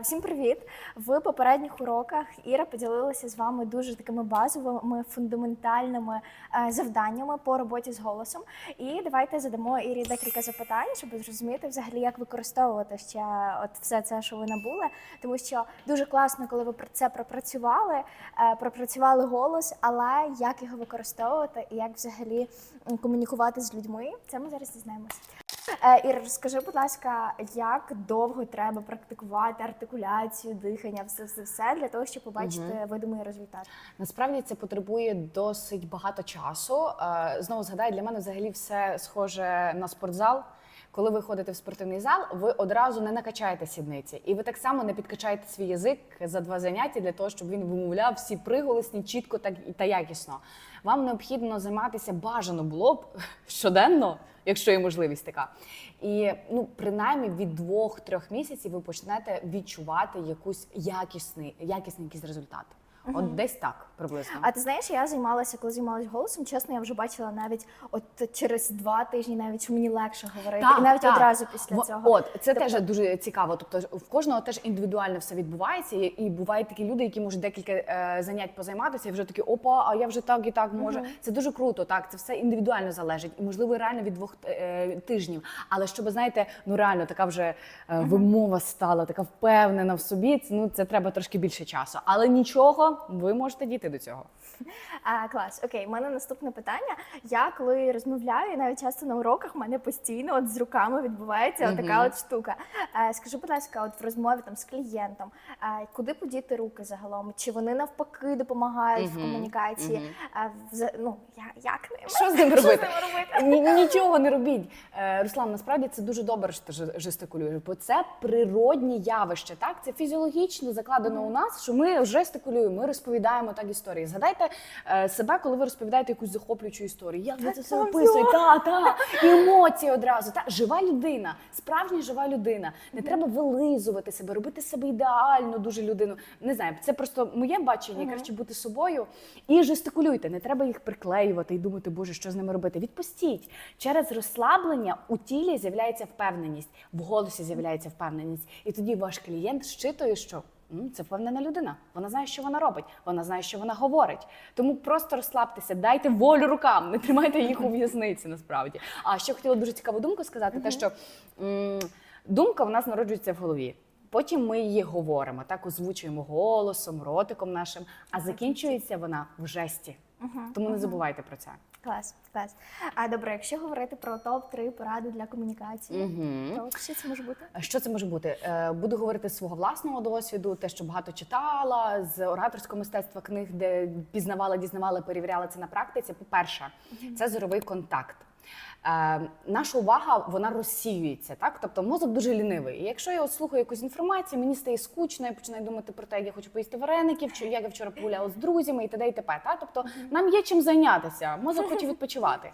Всім привіт! В попередніх уроках Іра поділилася з вами дуже такими базовими фундаментальними е, завданнями по роботі з голосом. І давайте задамо Ірі декілька запитань, щоб зрозуміти взагалі, як використовувати ще от все це, що ви набули. Тому що дуже класно, коли ви про це пропрацювали, е, пропрацювали голос, але як його використовувати і як взагалі комунікувати з людьми, це ми зараз дізнаємося. Е, Іра, розкажи, будь ласка, як довго треба практикувати артикуляцію, дихання, все все, все для того, щоб побачити видимий результат? Насправді це потребує досить багато часу. Е, Знову згадаю, для мене взагалі все схоже на спортзал. Коли ви ходите в спортивний зал, ви одразу не накачаєте сідниці, і ви так само не підкачаєте свій язик за два заняття для того, щоб він вимовляв всі приголосні чітко так і та якісно. Вам необхідно займатися бажано було б щоденно, якщо є можливість така. І ну, принаймні від двох-трьох місяців ви почнете відчувати якусь якісний, якісний якийсь результат. От десь так приблизно. А ти знаєш, я займалася, коли займалася голосом. Чесно, я вже бачила навіть от через два тижні, навіть що мені легше говорити, і навіть одразу після Во- цього. От це Тобто- теж дуже цікаво. Тобто в кожного теж індивідуально все відбувається, і, і бувають такі люди, які можуть декілька е, занять позайматися, і вже такі опа, а я вже так і так можу. Це дуже круто. Так, це все індивідуально залежить, і можливо реально від двох е, тижнів. Але щоб знаєте, ну реально така вже е, вимова стала, така впевнена в собі. Це ну це треба трошки більше часу. Але нічого, ви можете дійти до цього. А, клас, окей, у мене наступне питання. Я коли розмовляю, і навіть часто на уроках в мене постійно от з руками відбувається Мгм. така от штука. Е, скажи, будь ласка, от в розмові там з клієнтом, е, куди подіти руки загалом? Чи вони навпаки допомагають в Мгм, комунікації? мгм. Е, вза- ну, я- як ними? Що з ним робити? нічого не робіть. Е, Руслан, насправді це дуже добре, що ти жестикулюєш, бо це природні явище. Так, це фізіологічно закладено у нас, що ми жестикулюємо, ми розповідаємо так історії. Згадайте себе, коли ви розповідаєте якусь захоплюючу історію. Як ви це все описуєте? Та, та, емоції одразу. Та жива людина, справжня жива людина. Не треба вилизувати себе, робити себе ідеальну дуже людину. Не знаю, це просто моє бачення. Краще бути собою і жестикулюйте. Не треба їх приклеювати і думати, боже, що з ними робити. Відпустіть. Через розслаблення у тілі з'являється впевненість, в голосі з'являється впевненість. І тоді ваш клієнт щитує, що. «М, Це впевнена людина. Вона знає, що вона робить. Вона знає, що вона говорить. Тому просто розслабтеся, дайте волю рукам, не тримайте їх у в'язниці. Насправді. А ще хотіла дуже цікаву думку сказати: те, що м, думка в нас народжується в голові. Потім ми її говоримо, так озвучуємо голосом, ротиком нашим, а закінчується вона в жесті. Тому не забувайте про це. Клас, клас. А добре, якщо говорити про топ 3 поради для комунікації, угу. то що це може бути? Що це може бути? Е, Буду говорити з свого власного досвіду, те, що багато читала з ораторського мистецтва книг, де пізнавала, дізнавала, перевіряла це на практиці. По-перше, це зоровий контакт. Е, наша увага вона розсіюється, так тобто мозок дуже лінивий. І якщо я от слухаю якусь інформацію, мені стає скучно, я починаю думати про те, як я хочу поїсти вареників, чи як я вчора погуляла з друзями і т.д. і т.п. Та? Тобто нам є чим зайнятися, мозок хоче відпочивати.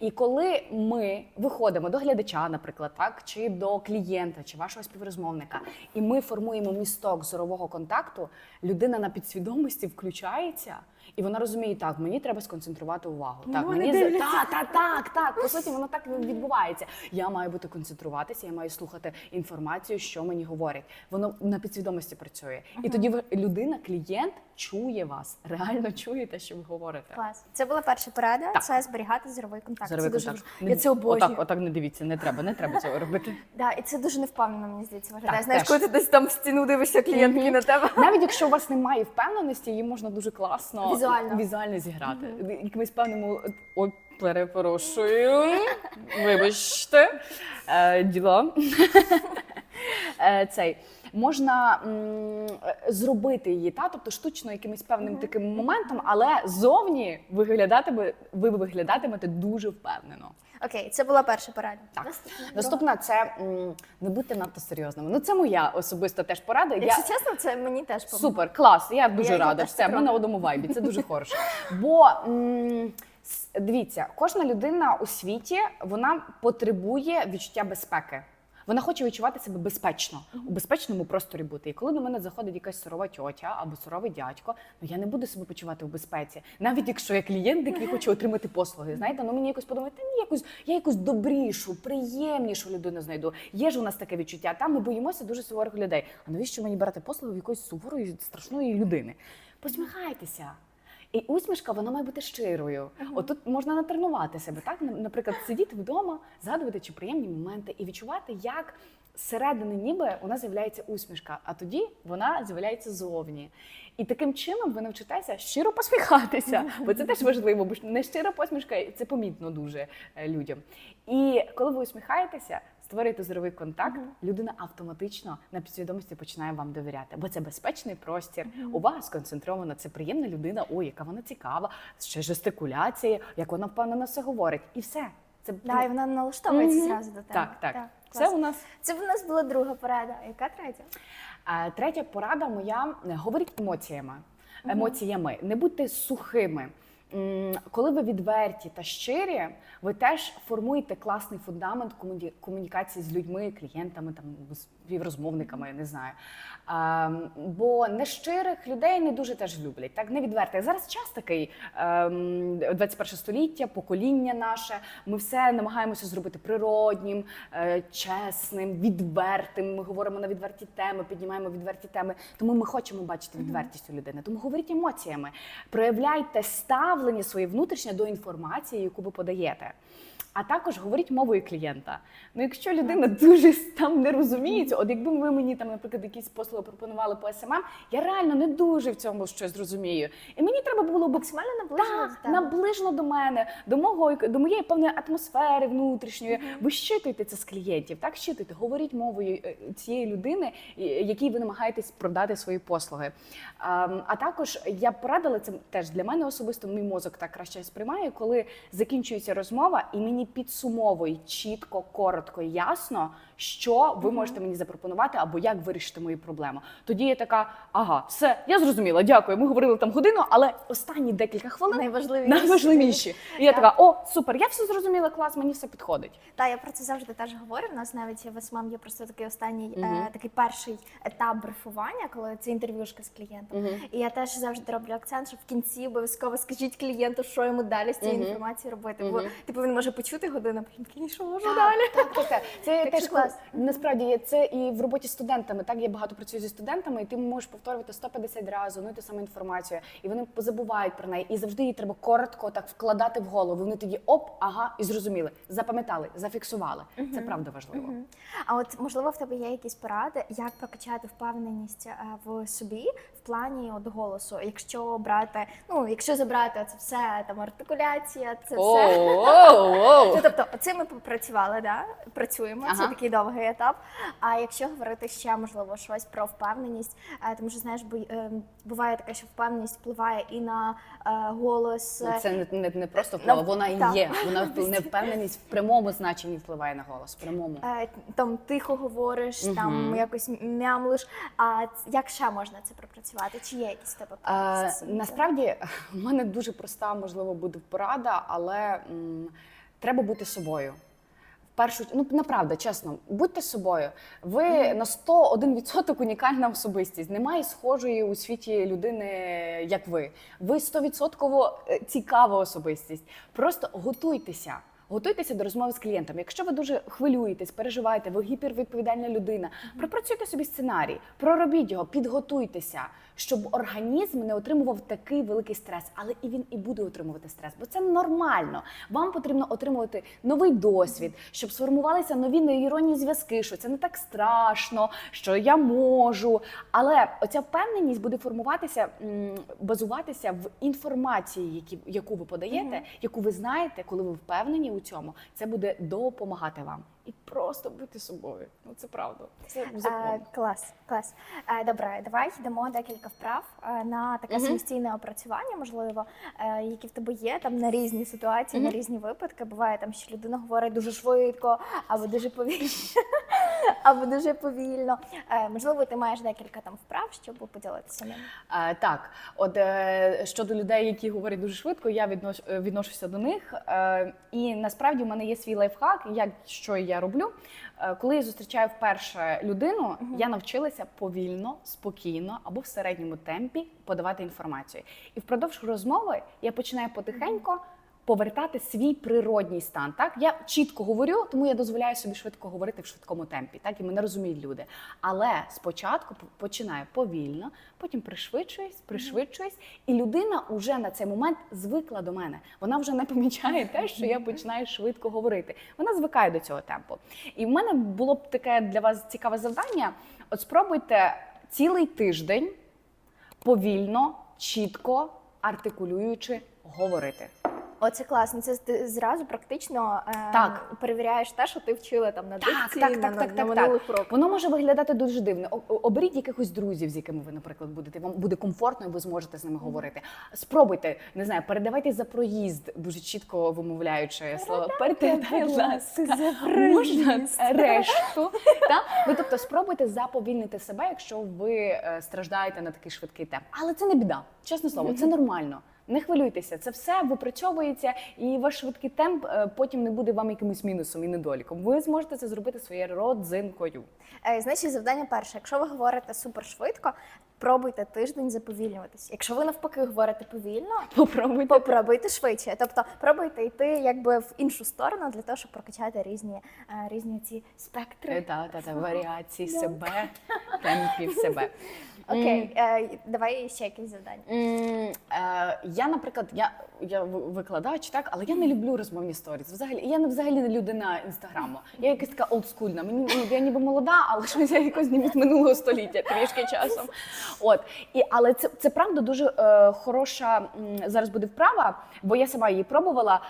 І коли ми виходимо до глядача, наприклад, так чи до клієнта, чи вашого співрозмовника, і ми формуємо місток зорового контакту, людина на підсвідомості включається. І вона розуміє, так, мені треба сконцентрувати увагу. Так, Ну, мені за- дивляться. та, та, так, так. По суті, воно так відбувається. Я маю бути концентруватися, я маю слухати інформацію, що мені говорять. Воно на підсвідомості працює. І тоді людина, клієнт чує вас, реально чує те, що ви говорите. Клас. Це була перша порада. Так. Це зберігати зоровий контакт. Зоровий це дуже контакт. Я це обожнюю. Отак, отак не дивіться, не треба, не треба цього робити. Да, і це дуже невпевнено, мені здається, виглядає. Знаєш, коли ти десь там в стіну дивишся клієнт на тебе. Навіть якщо у вас немає впевненості, її можна дуже класно Візуально. візуально зіграти. Якимось певним ой, перепрошую. Вибачте. Е, діло. Е, цей. Можна м, зробити її, та? тобто штучно якимось певним таким моментом, але зовні виглядатиме, ви виглядатимете дуже впевнено. Окей, це була перша порада. Так. Наступна. Наступна це м, не бути надто серйозними. Ну це моя особиста теж порада. Якщо чесно, це мені теж помогло. Супер, клас. Я дуже Я- я рада. теж Все, так ми на одному вайбі. Це дуже хороше. Бо м, с- дивіться, кожна людина у світі вона потребує відчуття безпеки. Вона хоче відчувати себе безпечно, у безпечному просторі бути. І коли до мене заходить якась сурова тьотя або суровий дядько, ну я не буду себе почувати в безпеці. Навіть якщо я клієнт, який хоче отримати послуги. Знаєте, ну мені якось подумати, та ні, якусь я якусь добрішу, приємнішу людину знайду. Є ж у нас таке відчуття. Там ми боїмося дуже суворих людей. А навіщо мені брати послуги в якоїсь суворої, страшної людини? Посміхайтеся. І усмішка вона має бути щирою. Отут можна натренувати себе, так наприклад, сидіти вдома, згадувати чи приємні моменти і відчувати, як зсередини ніби у нас з'являється усмішка, а тоді вона з'являється зовні. І таким чином ви навчитеся щиро посміхатися, бо це теж важливо, бо не щира посмішка це помітно дуже е, людям. І коли ви усміхаєтеся, створюєте здоровий контакт, людина автоматично на підсвідомості починає вам довіряти, бо це безпечний простір, увага сконцентрована, це приємна людина, ой, яка вона цікава, ще жестикуляція, як вона впевнено все говорить, і все. Це Да, і вона налаштовується зразу до тебе. так, так. клас. Це у нас Це в нас була друга порада. Яка третя? А, Третя порада моя е, говоріть емоціями. Емоціями, не будьте сухими. Коли ви відверті та щирі, ви теж формуєте класний фундамент комуні- комунікації з людьми, клієнтами, там співрозмовниками, я не знаю. Ем, Бо нещирих людей не дуже теж люблять, так невідвертих. Зараз час такий ем, 21 століття, покоління наше. Ми все намагаємося зробити природнім, е, чесним, відвертим. Ми говоримо на відверті теми, піднімаємо відверті теми. Тому ми хочемо бачити відвертість у людини. Тому говоріть емоціями, проявляйте ставлення своє внутрішнє до інформації, яку ви подаєте. А також говоріть мовою клієнта. Ну, якщо людина дуже там не розуміється, от якби ви мені там, наприклад, якісь послуги пропонували по СММ, я реально не дуже в цьому щось розумію. І мені треба було б Максимально наближено до тебе. наближено до мене, до мого до моєї певної атмосфери внутрішньої. Ви щитуєте це з клієнтів, так щитуйте, говоріть мовою е, цієї людини, якій ви намагаєтесь продати свої послуги. А, а також я б порадила це теж для мене особисто. Мій мозок так краще сприймає, коли закінчується розмова, і мені підсумовують чітко, коротко, і ясно, що ви можете мені запропонувати або як вирішити мою проблему. Тоді я така, ага, все, я зрозуміла, дякую. Ми говорили там годину, але останні декілька хвилин Найважливіше. найважливіші. І я така, о, супер, я все зрозуміла, клас, мені все підходить. Та я про це завжди теж говорю. У нас навіть в СММ є просто такий останній е, такий перший етап брифування, коли це інтерв'юшка з клієнтом. Мгм. І я теж завжди роблю акцент, що в кінці обов'язково скажіть клієнту, що йому далі з цією Мгм. інформацією робити. Бо Мгм. типу він може почути годину, а потім такий, «І що може Так, далі? Так, так, так. Це Так теж клас. клас. Насправді є це і в роботі з студентами. Так я багато працюю зі студентами, і ти можеш повторювати 150 разів одну і ту саму інформацію, і вони забувають про неї. І завжди її треба коротко так вкладати в голову. Вони тоді оп, ага, і зрозуміли, запам'ятали, зафіксували. Це правда важливо. Мгм. А от можливо в тебе є якісь поради, як прокачати впевненість е, в собі в плані от голосу, якщо брати, ну якщо забрати це все там артикуляція, це все. Ну, тобто, цим ми попрацювали, да? працюємо. Це такий довгий етап. А якщо говорити ще можливо щось про впевненість, е, тому що знаєш, е, буває таке, що впевненість впливає і на е, голос. е, Це не, не, не просто вплива, Ну, вона і так. є. Вона невпевненість в прямому значенні впливає на голос. В прямому. е, Там тихо говориш, там якось мямлиш. А як ще можна це пропрацювати? Чи є якісь тебе А, насправді в мене дуже проста, можливо, буде порада, але треба бути собою. Першу ну направда, чесно, будьте собою. Ви на 101% унікальна особистість. Немає схожої у світі людини, як ви. Ви 100% цікава особистість. Просто готуйтеся. Готуйтеся до розмови з клієнтом. Якщо ви дуже хвилюєтесь, переживаєте, ви гіпервідповідальна людина, пропрацюйте собі сценарій, проробіть його, підготуйтеся, щоб організм не отримував такий великий стрес, але і він і буде отримувати стрес, бо це нормально. Вам потрібно отримувати новий досвід, щоб сформувалися нові нейронні зв'язки, що це не так страшно, що я можу. Але оця впевненість буде формуватися, базуватися в інформації, яку ви подаєте, яку ви знаєте, коли ви впевнені у цьому, це буде допомагати вам. І просто бути собою. Ну це правда. Це. Е, клас, клас. Е, добре, давай йдемо декілька вправ е, на таке угу. самостійне опрацювання, можливо, е, які в тебе є там на різні ситуації, на різні випадки. Буває там, що людина говорить дуже швидко або дуже повільно. Або дуже повільно. Е, Можливо, ти маєш декілька там вправ, щоб поділитися ними. Е, так, от е, щодо людей, які говорять дуже швидко, я віднош, відношуся до них. І насправді в мене є свій лайфхак, як що я роблю. Коли я зустрічаю вперше людину, я навчилася повільно, спокійно або в середньому темпі подавати інформацію. І впродовж розмови я починаю потихеньку. Повертати свій природній стан. Так я чітко говорю, тому я дозволяю собі швидко говорити в швидкому темпі. Так і мене розуміють люди. Але спочатку починаю повільно, потім пришвидшуюсь, пришвидшуюсь, і людина уже на цей момент звикла до мене. Вона вже не помічає те, що я починаю швидко говорити. Вона звикає до цього темпу. І в мене було б таке для вас цікаве завдання. От спробуйте цілий тиждень повільно, чітко, артикулюючи говорити. Оце класно. Це ти зразу практично е, Так. перевіряєш те, що ти вчила там на Так, дикції, так, на, так, на, так, на так, минулих так. уроках. Воно може виглядати дуже дивно. О- о- Оберіть якихось друзів, з якими ви, наприклад, будете. Вам буде комфортно, і ви зможете з ними говорити. Спробуйте, не знаю, передавайте за проїзд, дуже чітко вимовляючи слова. Передайте, будь ласка, можна решту. Та? Ну, тобто, спробуйте заповільнити себе, якщо ви е, страждаєте на такий швидкий темп. Але це не біда, чесне слово, це нормально. Не хвилюйтеся, це все випрацьовується, і ваш швидкий темп е, потім не буде вам якимось мінусом і недоліком. Ви зможете це зробити своєю родзинкою. Е, Значить, завдання перше. Якщо ви говорите супер швидко, пробуйте тиждень заповільнюватись. Якщо ви навпаки говорите повільно, Попробуйте. попробуйте швидше. Тобто пробуйте йти якби в іншу сторону для того, щоб прокачати різні, е, різні ці спектри. Та, та, та, варіації себе, темпів себе. Окей, давай ще якісь завдання. Я, наприклад, я, я викладач, так, але я не люблю розмовні сторіс. Взагалі, я не взагалі не людина інстаграму. Я якась така олдскульна. Мені ну, я ніби молода, але щось я якось не від минулого століття трішки часом. От і але це, це правда дуже е, хороша зараз буде вправа, бо я сама її пробувала.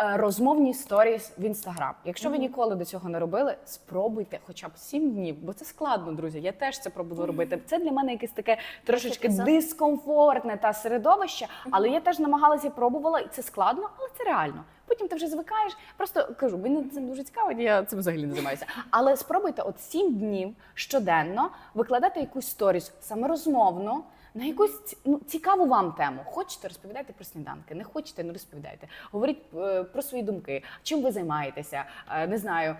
Е, Розмовні сторіс в інстаграм. Якщо ви ніколи до цього не робили, спробуйте хоча б сім днів, бо це складно, друзі. Я теж це пробувала робити. Це для мене якесь таке трошечки дискомфортне та середовище, але я теж намагалася пробувала, і це складно, але це реально. Потім ти вже звикаєш. Просто кажу, мені це дуже цікаво, я цим взагалі не займаюся. Але спробуйте от сім днів щоденно викладати якусь сторіс саме розмовно. На якусь ну, цікаву вам тему. Хочете, розповідайте про сніданки, не хочете, не розповідайте. Говоріть е, про свої думки, чим ви займаєтеся, е, не знаю,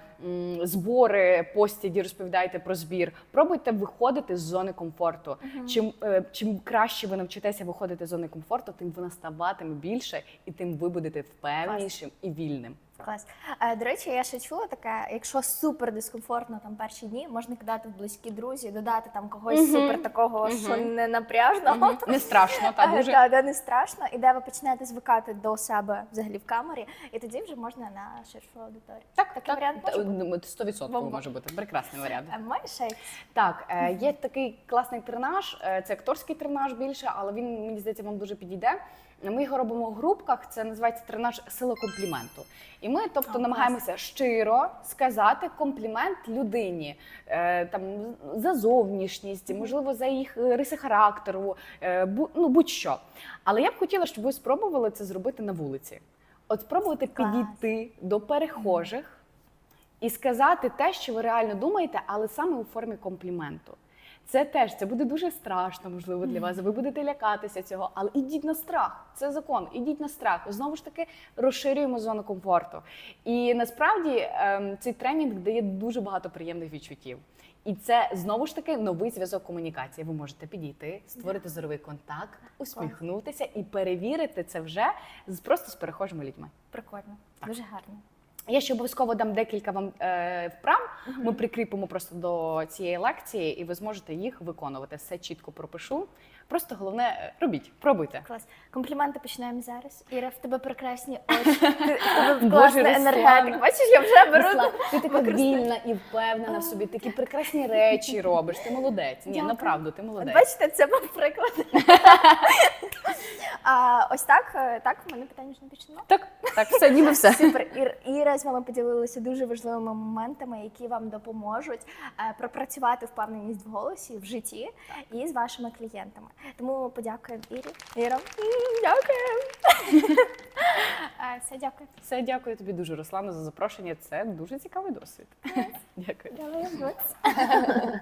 збори, постіді, розповідайте про збір. Пробуйте виходити з зони комфорту. Чим, е, чим краще ви навчитеся виходити з зони комфорту, тим вона ставатиме більше, і тим ви будете впевнішим і вільним. Клас. Е, До речі, я ще чула таке, якщо супер дискомфортно там перші дні, можна кидати в близькі друзі, додати там когось Мгм. супер такого, що Мгм. не напряжного. Не страшно, та Е, дуже. Да, да, не страшно, і де ви починаєте звикати до себе взагалі в камері, і тоді вже можна на ширшу аудиторію. Так, такий так, варіант може та, бути? 100% Бомба. може бути. Прекрасний варіант. Е, Маєш ще якісь? Так, е, є такий класний тренаж, е, це акторський тренаж більше, але він мені здається вам дуже підійде. Ми його робимо в групках. Це називається тренаж сила компліменту. І ми, тобто, клас. намагаємося щиро сказати комплімент людині е, там за зовнішність, можливо, за їх е, риси характеру, е, ну будь-що. Але я б хотіла, щоб ви спробували це зробити на вулиці. От Клас. підійти до перехожих і сказати те, що ви реально думаєте, але саме у формі компліменту. Це теж це буде дуже страшно, можливо, для вас. Ви будете лякатися цього, але ідіть на страх. Це закон. Ідіть на страх. Знову ж таки, розширюємо зону комфорту. І насправді ем, цей тренінг дає дуже багато приємних відчуттів. І це знову ж таки новий зв'язок комунікації. Ви можете підійти, створити зоровий контакт, усміхнутися і перевірити це вже просто з перехожими людьми. Прикольно, дуже гарно. Я ще обов'язково дам декілька вам е, вправ. Ми прикріпимо просто до цієї лекції, і ви зможете їх виконувати. Все чітко пропишу. Просто головне е, робіть, пробуйте. Клас. Компліменти починаємо зараз. Іра, в тебе прекрасні очі. Ти- В тебе Боже, класний Руслан. енергетик. Бачиш, я вже беру. Руслан, ти така вільна і впевнена в собі. Такі прекрасні речі робиш. Ти молодець. Ні, Дякую. направду, ти От молодець. Бачите, це був приклад. а, ось так, е, так, в мене питання вже не більше немає. Так, так, все, ніби все. Супер. Ір, Іра з вами поділилася дуже важливими моментами, які вам допоможуть е, пропрацювати впевненість в голосі в житті і з вашими клієнтами. Тому подякуємо Ірі. Іра, м, дякую. Е, Все, дякую. Все, дякую тобі дуже, Руслана, за запрошення. Це дуже цікавий досвід. Дякую. Дякую.